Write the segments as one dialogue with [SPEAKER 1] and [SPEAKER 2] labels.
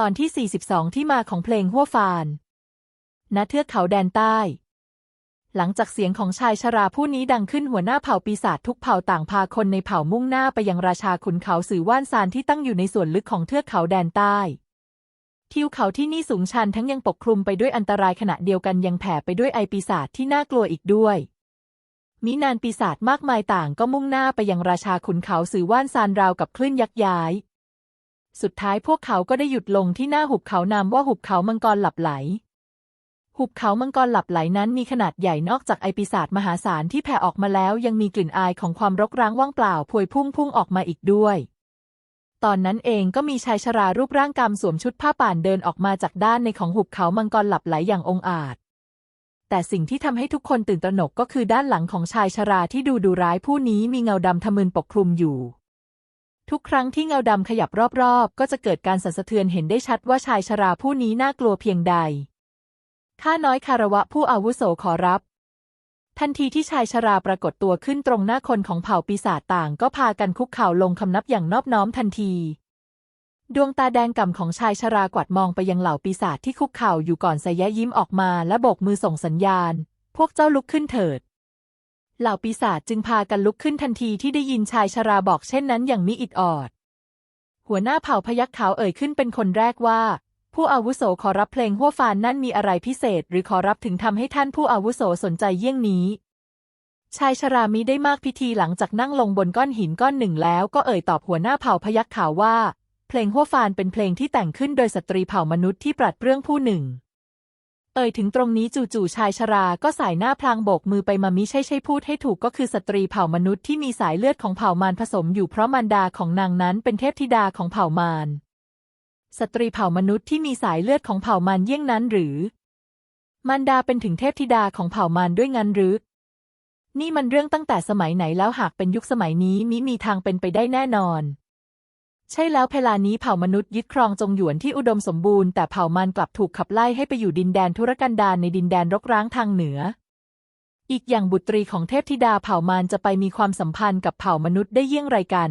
[SPEAKER 1] ตอนที่ 42 ที่มาของเพลงหัวฟาน ณ เทือกเขาแดนใต้ หลังจากเสียงของชายชราผู้นี้ดังขึ้นหัวหน้าเผ่าปีศาจทุกเผ่าต่างพาคนในเผ่ามุ่งหน้าไปยังราชาขุนเขาสื่อว่านซานที่ตั้งอยู่ในส่วนลึกของเทือกเขาแดนใต้ ทิวเขาที่นี่สูงชันทั้งยังปกคลุมไปด้วยอันตรายขณะเดียวกันยังแผ่ไปด้วยไอปีศาจที่น่ากลัวอีกด้วยมินานปีศาจมากมายต่างก็มุ่งหน้าไปยังราชาขุนเขาสื่อว่านซานราวกับคลื่นยักษ์ย้าย สุดท้ายพวกเขาก็ได้หยุดลงที่หน้าหุบเขานามว่าหุบเขามังกรหลับไหล หุบเขามังกรหลับไหลนั้นมีขนาดใหญ่นอกจากไอปีศาจมหาศาลที่แผ่ออกมาแล้วยังมีกลิ่นอายของความรกร้างว่างเปล่าพวยพุ่งพุ่งออกมาอีกด้วย ตอนนั้นเองก็มีชายชรารูปร่างกำสวมชุดผ้าป่านเดินออกมาจากด้านในของหุบเขามังกรหลับไหลอย่างองอาจ แต่สิ่งที่ทำให้ทุกคนตื่นตระหนกก็คือด้านหลังของชายชราที่ดูดุร้ายผู้นี้มีเงาดำทะมึนปกคลุมอยู่ ทุกครั้งที่เงาดำขยับรอบๆ ก็จะเกิดการสั่นสะเทือนเห็นได้ชัดว่าชายชราผู้นี้น่ากลัวเพียงใด ข้าน้อยคารวะผู้อาวุโสขอรับ ทันทีที่ชายชราปรากฏตัวขึ้นตรงหน้าคนของเผ่าปีศาจต่าง ก็พากันคุกเข่าลงคำนับอย่างนอบน้อมทันทีดวงตาแดงก่ำของชายชรากวัดมองไปยังเหล่าปีศาจที่คุกเข่าอยู่ก่อนสยะยิ้มออกมาและโบกมือส่งสัญญาณ พวกเจ้าลุกขึ้นเถิด เหล่าปีศาจจึงพากันลุกขึ้นทันทีที่ได้ยินชายชราบอกเช่นนั้นอย่างมิอิดออด หัวหน้าเผ่าพยักขาวเอ่ยขึ้นเป็นคนแรกว่า ผู้อาวุโสขอรับเพลงหัวฟานนั่นมีอะไรพิเศษ หรือขอรับถึงทำให้ท่านผู้อาวุโสสนใจเยี่ยงนี้ชายชรามิได้มากพิธีหลังจากนั่งลงบนก้อนหินก้อนหนึ่งแล้วก็เอ่ยตอบหัวหน้าเผ่าพยักขาวว่า เพลงหัวฟานเป็นเพลงที่แต่งขึ้นโดยสตรีเผ่ามนุษย์ที่ปรัดเปรื่องผู้หนึ่ง เอ่ยถึงตรงนี้จู่ๆชายชราก็สายหน้าพลางโบกมือไปมามิใช่ใช่พูดให้ถูกก็คือสตรีเผ่ามนุษย์ที่มีสายเลือดของเผ่ามารผสมอยู่เพราะมารดาของนางนั้นเป็นเทพธิดาของเผ่ามารสตรีเผ่ามนุษย์ที่มีสายเลือดของเผ่ามารเยี่ยงนั้นหรือ มารดาเป็นถึงเทพธิดาของเผ่ามารด้วยงั้นหรือ นี่มันเรื่องตั้งแต่สมัยไหนแล้วหากเป็นยุคสมัยนี้มิมีทางเป็นไปได้แน่นอน ใช่แล้วเวลานี้เผ่ามนุษย์ยึดครองจงหยวนที่อุดมสมบูรณ์แต่เผ่ามารกลับถูกขับไล่ให้ไปอยู่ดินแดนธุรกันดารในดินแดนรกร้างทางเหนือ อีกอย่างบุตรีของเทพธิดาเผ่ามารจะไปมีความสัมพันธ์กับเผ่ามนุษย์ได้เยี่ยงไรกัน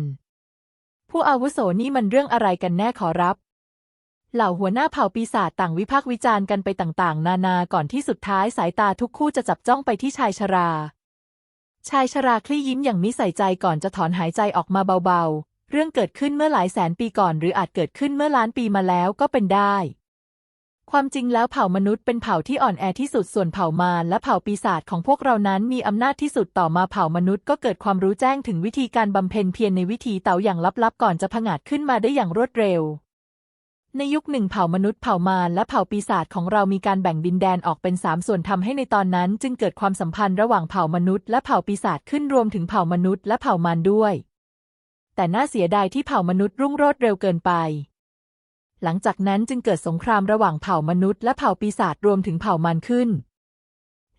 [SPEAKER 1] ผู้อาวุโสนี่มันเรื่องอะไรกันแน่ขอรับ เหล่าหัวหน้าเผ่าปีศาจต่างวิพากษ์วิจารณ์กันไปต่างๆ นานาก่อนที่สุดท้ายสายตาทุกคู่จะจับจ้องไปที่ชายชรา ชายชราคลี่ยิ้มอย่างมิใส่ใจก่อนจะถอนหายใจออกมาเบาๆ เรื่องเกิดขึ้นเมื่อหลายแสนปีก่อน หรืออาจเกิดขึ้นเมื่อล้านปีมาแล้วก็เป็นได้ ความจริงแล้วเผ่ามนุษย์เป็นเผ่าที่อ่อนแอที่สุดส่วนเผ่ามารและเผ่าปีศาจของพวกเรานั้นมีอำนาจที่สุดต่อมาเผ่ามนุษย์ก็เกิดความรู้แจ้งถึงวิธีการบำเพ็ญเพียรในวิธีเต่าอย่างลับๆ ก่อนจะผงาดขึ้นมาได้อย่างรวดเร็วในยุคหนึ่งเผ่ามนุษย์เผ่ามารและเผ่าปีศาจของเรามีการแบ่งดินแดนออกเป็นสามส่วนทำให้ในตอนนั้น จึงเกิดความสัมพันธ์ระหว่างเผ่ามนุษย์และเผ่าปีศาจขึ้นรวมถึงเผ่ามนุษย์และเผ่ามารด้วย แต่น่าเสียดายที่เผ่ามนุษย์รุ่งโรจน์เร็วเกินไป หลังจากนั้นจึงเกิดสงครามระหว่างเผ่ามนุษย์และเผ่าปีศาจรวมถึงเผ่ามารขึ้น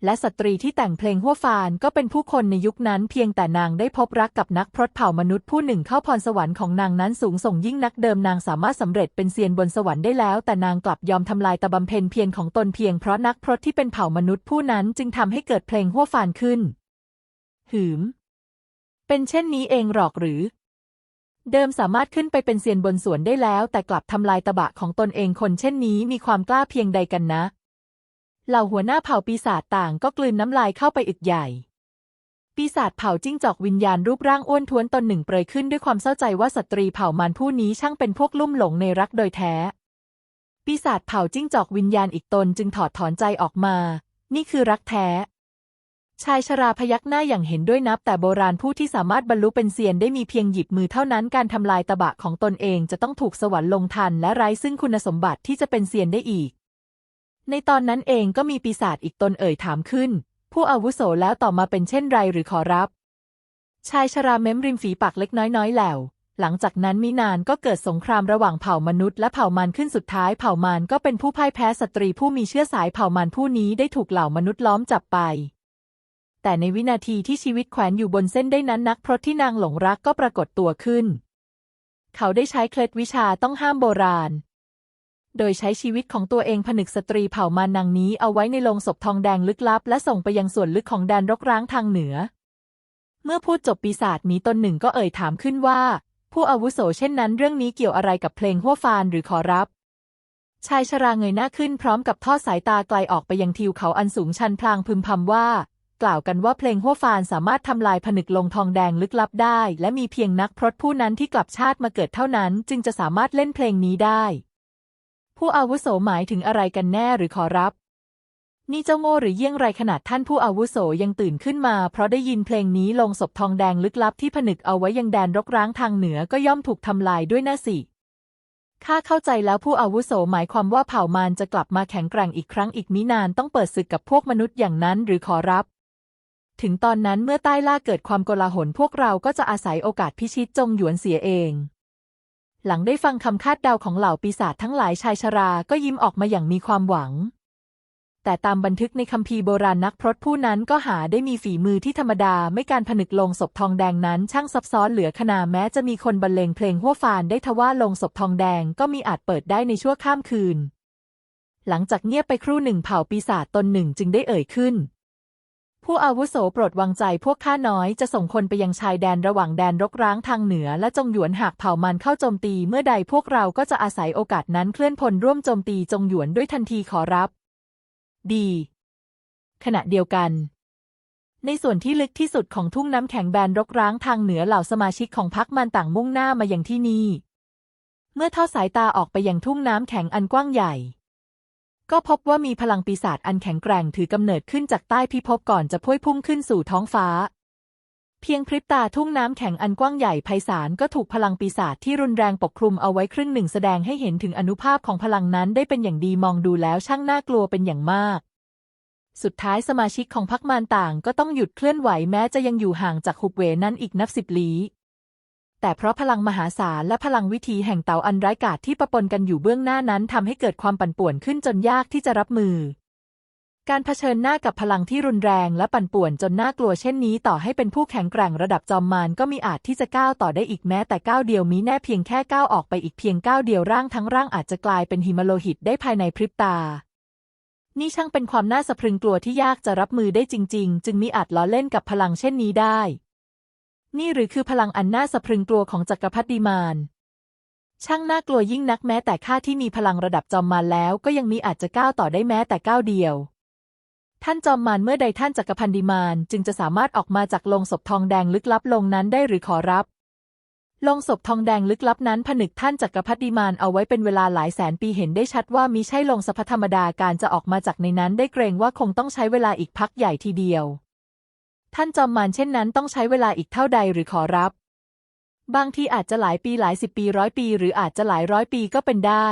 [SPEAKER 1] และสตรีที่แต่งเพลงหัวฟานก็เป็นผู้คนในยุคนั้นเพียงแต่นางได้พบรักกับนักพรตเผ่ามนุษย์ผู้หนึ่งเข้าพรสวรรค์ของนางนั้นสูงส่งยิ่งนักเดิมนางสามารถสำเร็จเป็นเซียนบนสวรรค์ได้แล้ว แต่นางกลับยอมทำลายตะบำเพ็ญเพียรของตนเพียงเพราะนักพรตที่เป็นเผ่ามนุษย์ผู้นั้นจึงทำให้เกิดเพลงหัวฟานขึ้น หืมเป็นเช่นนี้เองหรอกหรือ เดิมสามารถขึ้นไปเป็นเซียนบนสวนได้แล้ว แต่กลับทำลายตะบะของตนเองคนเช่นนี้มีความกล้าเพียงใดกันนะ เหล่าหัวหน้าเผ่าปีศาจต่างก็กลืนน้ำลายเข้าไปอึกใหญ่ ปีศาจเผ่าจิ้งจอกวิญญาณรูปร่างอ้วนท้วนตนหนึ่งเปรยขึ้นด้วยความเศร้าใจว่าสตรีเผ่ามารผู้นี้ช่างเป็นพวกลุ่มหลงในรักโดยแท้ ปีศาจเผ่าจิ้งจอกวิญญาณอีกตนจึงถอดถอนใจออกมา นี่คือรักแท้ ชายชราพยักหน้าอย่างเห็นด้วยนับ แต่โบราณผู้ที่สามารถบรรลุเป็นเซียนได้มีเพียงหยิบมือเท่านั้นการทำลายตะบะของตนเองจะต้องถูกสวรรค์ลงทันและไร้ซึ่งคุณสมบัติที่จะเป็นเซียนได้อีก ในตอนนั้นเองก็มีปีศาจอีกตนเอ่ยถามขึ้น ผู้อาวุโสแล้วต่อมาเป็นเช่นไรหรือขอรับ ชายชราเม้มริมฝีปากเล็กน้อยๆแหลวหลังจากนั้นมินานก็เกิดสงครามระหว่างเผ่ามนุษย์และเผ่ามารขึ้นสุดท้ายเผ่ามารก็เป็นผู้พ่ายแพ้สตรีผู้มีเชื้อสายเผ่ามารผู้นี้ได้ถูกเหล่ามนุษย์ล้อมจับไป แต่ในวินาทีที่ชีวิตแขวนอยู่บนเส้นได้นั้นนักพรตที่นางหลงรักก็ปรากฏตัวขึ้น เขาได้ใช้เคล็ดวิชาต้องห้ามโบราณ โดยใช้ชีวิตของตัวเองผนึกสตรีเผ่ามานางนี้เอาไว้ในโลงศพทองแดงลึกลับ และส่งไปยังส่วนลึกของแดนรกร้างทางเหนือ เมื่อพูดจบปีศาจมีตนหนึ่งก็เอ่ยถามขึ้นว่า ผู้อาวุโสเช่นนั้นเรื่องนี้เกี่ยวอะไรกับเพลงหัวฟานหรือขอรับชายชราเงยหน้าขึ้นพร้อมกับทอดสายตาไกลออกไปยังทิวเขาอันสูงชันพลางพึมพำว่า กล่าวกันว่าเพลงหัวฟานสามารถทำลายผนึกลงทองแดงลึกลับได้ และมีเพียงนักพรตผู้นั้นที่กลับชาติมาเกิดเท่านั้น จึงจะสามารถเล่นเพลงนี้ได้ ผู้อาวุโสหมายถึงอะไรกันแน่หรือขอรับ นี่เจ้าโง่หรือเยี่ยงไรขนาดท่านผู้อาวุโสยังตื่นขึ้นมา เพราะได้ยินเพลงนี้ลงศพทองแดงลึกลับที่ผนึกเอาไว้ยังแดนรกร้างทางเหนือก็ย่อมถูกทำลายด้วยน่าสิข้าเข้าใจแล้วผู้อาวุโสหมายความว่าเผ่ามารจะกลับมาแข็งแกร่งอีกครั้งอีกมินานต้องเปิดศึกกับพวกมนุษย์อย่างนั้นหรือขอรับ ถึงตอนนั้นเมื่อใต้ล่าเกิดความโกลาหลพวกเราก็จะอาศัยโอกาสพิชิตจงหยวนเสียเอง หลังได้ฟังคำคาดเดาของเหล่าปีศาจทั้งหลายชายชราก็ยิ้มออกมาอย่างมีความหวัง แต่ตามบันทึกในคัมภีร์โบราณนักพรตผู้นั้นก็หาได้มีฝีมือที่ธรรมดาไม่การผนึกลงศพทองแดงนั้น ช่างซับซ้อนเหลือขนาแม้จะมีคนบรรเลงเพลงหัวฟานได้ทว่าลงศพทองแดงก็มีอาจเปิดได้ในชั่วข้ามคืน หลังจากเงียบไปครู่หนึ่งเผ่าปีศาจตนหนึ่งจึงได้เอ่ยขึ้น ผู้อาวุโสโปรดวางใจพวกข้าน้อยจะส่งคนไปยังชายแดนระหว่างแดนรกร้างทางเหนือ และจงหยวนหากเผ่ามันเข้าโจมตีเมื่อใดพวกเราก็จะอาศัยโอกาสนั้นเคลื่อนพลร่วมโจมตีจงหยวนด้วยทันทีขอรับ ดี ขณะเดียวกัน ในส่วนที่ลึกที่สุดของทุ่งน้ำแข็งแบนรกร้างทางเหนือเหล่าสมาชิกของพรรคมันต่างมุ่งหน้ามายังที่นี่ เมื่อทอดสายตาออกไปยังทุ่งน้ำแข็งอันกว้างใหญ่ ก็พบว่ามีพลังปีศาจอันแข็งแกร่งถือกำเนิดขึ้นจากใต้พิภพก่อนจะพุ่ยพุ่งขึ้นสู่ท้องฟ้า เพียงพริบตาทุ่งน้ำแข็งอันกว้างใหญ่ไพศาลก็ถูกพลังปีศาจที่รุนแรงปกคลุมเอาไว้ครึ่งหนึ่งแสดงให้เห็นถึงอนุภาพของพลังนั้นได้เป็นอย่างดีมองดูแล้วช่างน่ากลัวเป็นอย่างมาก สุดท้ายสมาชิกของพรรคมารต่างก็ต้องหยุดเคลื่อนไหวแม้จะยังอยู่ห่างจากหุบเหวนั้นอีกนับสิบลี้ แต่เพราะพลังมหาศาลและพลังวิธีแห่งเตาอันร้ายกาจที่ประปนกันอยู่เบื้องหน้านั้นทำให้เกิดความปั่นป่วนขึ้นจนยากที่จะรับมือ การเผชิญหน้ากับพลังที่รุนแรงและปั่นป่วนจนน่ากลัวเช่นนี้ ต่อให้เป็นผู้แข็งแกร่งระดับจอมมารก็มีอาจที่จะก้าวต่อได้อีกแม้แต่ก้าวเดียวมีแน่เพียงแค่ก้าวออกไปอีกเพียงก้าวเดียวร่างทั้งร่างอาจจะกลายเป็นหิมโลหิตได้ภายในพริบตานี่ช่างเป็นความน่าสะพรึงกลัวที่ยากจะรับมือได้จริง ๆ จึงมีอาจล้อเล่นกับพลังเช่นนี้ได้ นี่หรือคือพลังอันน่าสะพรึงกลัวของจักรพรรดิมารช่างน่ากลัวยิ่งนักแม้แต่ข้าที่มีพลังระดับจอมมารแล้วก็ยังมีอาจจะก้าวต่อได้แม้แต่ก้าวเดียว ท่านจอมมารเมื่อใดท่านจักรพันดิมารจึงจะสามารถออกมาจากลงศพทองแดงลึกลับลงนั้นได้หรือขอรับลงศพทองแดงลึกลับนั้นผนึกท่านจักรพรรดิมารเอาไว้เป็นเวลาหลายแสนปีเห็นได้ชัดว่ามิใช่ลงสพธรรมดาการจะออกมาจากในนั้นได้เกรงว่าคงต้องใช้เวลาอีกพักใหญ่ทีเดียว ท่านจอมมารเช่นนั้นต้องใช้เวลาอีกเท่าใดหรือขอรับ บางทีอาจจะหลายปีหลายสิบปีร้อยปี หรืออาจจะหลายร้อยปีก็เป็นได้